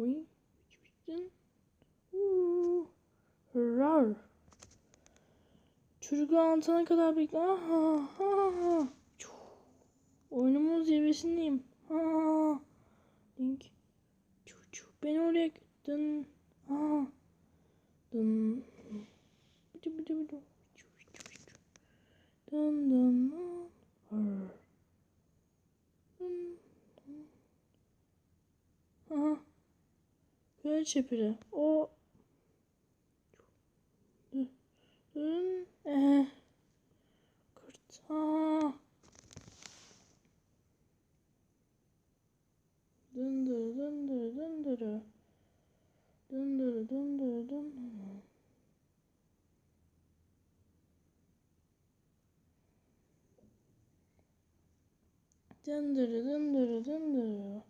Dın. Uuu. Rar. Çocuk anlatana kadar bekle. Aha. Ha. Çuh. Oyunumun zirvesindeyim. Ha. Link. Çuh çuh. Ben oraya dın. Ha. Dın. Bıdı bıdı bıdı. Dın. Dın. dın. Aha. Göl çepiri. O. Dın. Eh. Kırt. Ha. Dındır dındır dındır. Dındır dındır dındır. Dındır dındır dındır.